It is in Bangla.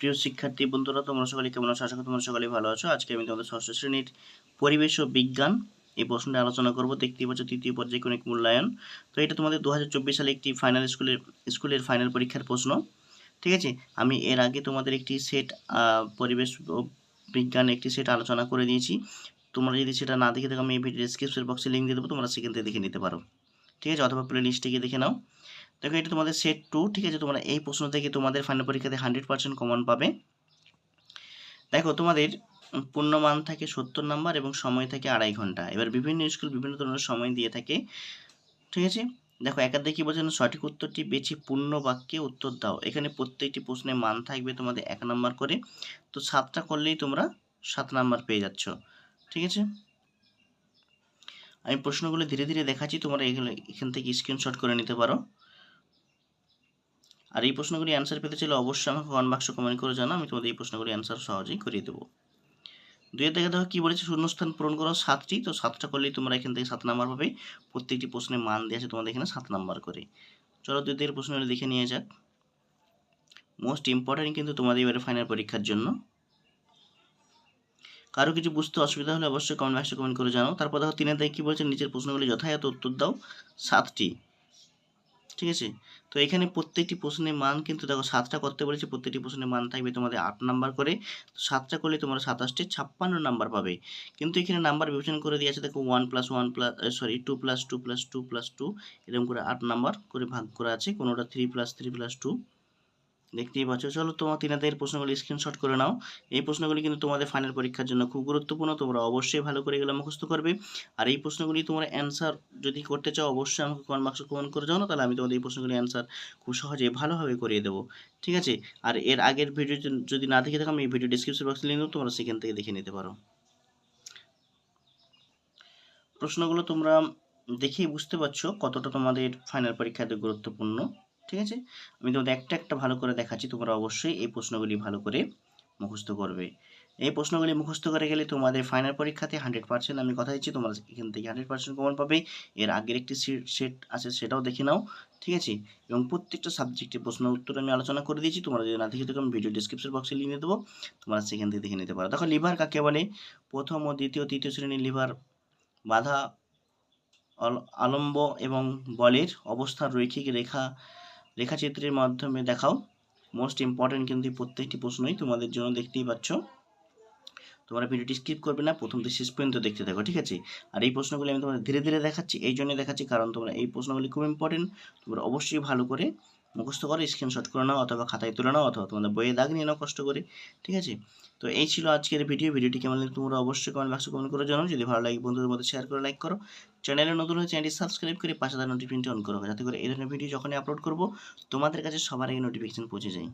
প্রিয় শিক্ষার্থী বন্ধুরা, তোমরা সকলে কেমন আছো? আশা করি তোমরা সকলে ভালো আছো। আজকে আমি তোমাদের ষষ্ঠ শ্রেণির পরিবেশ ও বিজ্ঞান এই প্রশ্নটা আলোচনা করব। দেখতেই পাচ্ছ, তৃতীয় পর্যায়ে পর্যায়ক্রমিক মূল্যায়ন। তো এটা তোমাদের দু হাজার চব্বিশ সালে একটি ফাইনাল স্কুলের স্কুলের ফাইনাল পরীক্ষার প্রশ্ন। ঠিক আছে? আমি এর আগে তোমাদের একটি সেট পরিবেশ ও বিজ্ঞান একটি সেট আলোচনা করে দিয়েছি। তোমরা যদি সেটা না দেখে থাকো, আমি এই ভিডিও ডিসক্রিপশন বক্সে লিঙ্ক দিয়ে দেবো, তোমরা সেখান থেকে দেখে নিতে পারো। ঠিক আছে? অথবা প্লে লিস্টে গিয়ে দেখে নাও। দেখো, এটা তোমাদের সেট টু ঠিক আছে? তোমরা এই প্রশ্ন থেকে তোমাদের ফাইনাল পরীক্ষাতে হান্ড্রেড পার্সেন্ট কমন পাবে। দেখো, তোমাদের পূর্ণমান থাকে সত্তর নাম্বার এবং সময় থাকে আড়াই ঘণ্টা। এবার বিভিন্ন স্কুল বিভিন্ন ধরনের সময় দিয়ে থাকে, ঠিক আছে? দেখো দেখি বলছেন সঠিক উত্তরটি বেছে পূর্ণ বাক্যে উত্তর দাও। এখানে প্রত্যেকটি প্রশ্নে মান থাকবে তোমাদের এক নাম্বার করে। তো সাতটা করলেই তোমরা সাত নাম্বার পেয়ে যাচ্ছ, ঠিক আছে? আমি প্রশ্নগুলো ধীরে ধীরে দেখাচ্ছি, তোমরা এখানে এখান থেকে স্ক্রিনশট করে নিতে পারো। আর এই প্রশ্নগুলি অ্যান্সার পেতে চাইলে অবশ্যই আমাকে কমেন্ট বাক্সে কমেন্ট করে জানা আমি তোমাদের এই প্রশ্নগুলি অ্যান্সার সহজেই করিয়ে দেবো। দুইয়ের দেখে দেখো কী বলেছে? শূন্যস্থান পূরণ করো সাতটি। তো সাতটা করলেই তোমরা এখান থেকে সাত নাম্বার পাবে। প্রত্যেকটি প্রশ্নে মান দিয়ে আছে তোমাদের এখানে সাত নাম্বার করে। চলো দুই দিকের প্রশ্নগুলি দেখে নিয়ে যাক। মোস্ট ইম্পর্টেন্ট কিন্তু তোমাদের এবারে ফাইনাল পরীক্ষার জন্য। কারও কিছু বুঝতে অসুবিধা হলে অবশ্যই কমেন্ট বাক্সে কমেন্ট করে জানাও। তারপর দেখো তিনের দেখে কী বলছে? নিচের প্রশ্নগুলি যথাযথ উত্তর দাও। সাতটি। ঠিক আছে? তো এখানে প্রত্যেকটি প্রশ্নের মান কিন্তু দেখো সাতটা করতে বলেছে প্রত্যেকটি প্রশ্নের মান থাকবে তোমাদের আট নাম্বার করে। তো সাতটা করলে তোমরা সাতাশটি ছাপ্পান্ন নাম্বার পাবে। কিন্তু এখানে নাম্বার বিবেচনা করে দিয়েছে দেখো one plus one plus sorry two plus two plus two plus two এরকম করে আট নাম্বার করে ভাগ করা আছে। কোনোটা three plus three plus two দেখতেই পাচ্ছ। চলো তোমার তিনাদের প্রশ্নগুলি স্ক্রিনশট করে নাও। এই প্রশ্নগুলি কিন্তু তোমাদের ফাইনাল পরীক্ষার জন্য খুব গুরুত্বপূর্ণ। তোমরা অবশ্যই ভালো করে এগুলো মুখস্থ করবে। আর এই প্রশ্নগুলি তোমরা অ্যান্সার যদি করতে চাও, অবশ্যই আমাকে কমেন্ট বাক্সে কমেন্ট করে যাও না তাহলে আমি তোমাদের এই প্রশ্নগুলি অ্যান্সার খুব সহজে ভালোভাবে করিয়ে দেবো। ঠিক আছে? আর এর আগের ভিডিও যদি না দেখে থাকো, আমি এই ভিডিও ডিসক্রিপশন বক্সে লিখে দেবো, তোমরা সেখান থেকে দেখে নিতে পারো। প্রশ্নগুলো তোমরা দেখেই বুঝতে পারছ কতটা তোমাদের ফাইনাল পরীক্ষাতে গুরুত্বপূর্ণ। ঠিক আছে? আমি তোমাদের একটা একটা ভালো করে দেখাচ্ছি, তোমরা অবশ্যই এই প্রশ্নগুলি ভালো করে মুখস্থ করবে। এই প্রশ্নগুলি মুখস্থ করে গেলে তোমাদের ফাইনাল পরীক্ষাতে হান্ড্রেড পার্সেন্ট আমি কথা দিচ্ছি, তোমরা এখান থেকে হান্ড্রেড পার্সেন্ট কমন পাবে। এর আগের একটি সেট আছে সেটাও দেখে নাও, ঠিক আছে? এবং প্রত্যেকটা সাবজেক্টের প্রশ্ন উত্তর আমি আলোচনা করে দিয়েছি, তোমরা যদি না দেখে থাকো, আমি ভিডিও ডিসক্রিপশন বক্সে লিখে দেবো, তোমরা সেখান থেকে দেখে নিতে পারো। দেখো লিভার কাকে বলে? প্রথম ও দ্বিতীয়, তৃতীয় শ্রেণির লিভার বাধা আলম্ব এবং বলের অবস্থার রৈখিক রেখা রেখাচিত্রের মাধ্যমে দেখাও। মোস্ট ইম্পর্টেন্ট কিন্তু প্রত্যেকটি প্রশ্নই তোমাদের জন্য দেখতেই পাচ্ছ। তোমরা ভিডিওটি স্কিপ করবে না, প্রথম থেকে শেষ পর্যন্ত দেখতে থাকো, ঠিক আছে? আর এই প্রশ্নগুলি আমি তোমাদের ধীরে ধীরে দেখাচ্ছি, এই জন্যই দেখাচ্ছি, কারণ তোমরা এই প্রশ্নগুলি খুব ইম্পর্টেন্ট তোমরা অবশ্যই ভালো করে মুখস্থ করো স্ক্রিনশট করে নাও অথবা খাতায় তুলে নাও অথবা তোমাদের বইয়ে দাগ নিয়ে নাও, কষ্ট করে, ঠিক আছে? তো এই ছিল আজকের ভিডিও ভিডিওটি কেমন লাগে তোমরা অবশ্যই কমেন্ট বক্সে কমেন্ট করে জানাও। যদি ভালো লাগে বন্ধুদের মধ্যে শেয়ার করে লাইক করো। চ্যানেলে নতুন হয়ে চ্যানেলটি সাবস্ক্রাইব করে পাশে তার নোটিফিকেশনটি অন করো। যাতে করে এই ধরনের ভিডিও যখনই আপলোড করব, তোমাদের কাছে সবার আগে নোটিফিকেশন পৌঁছে যায়।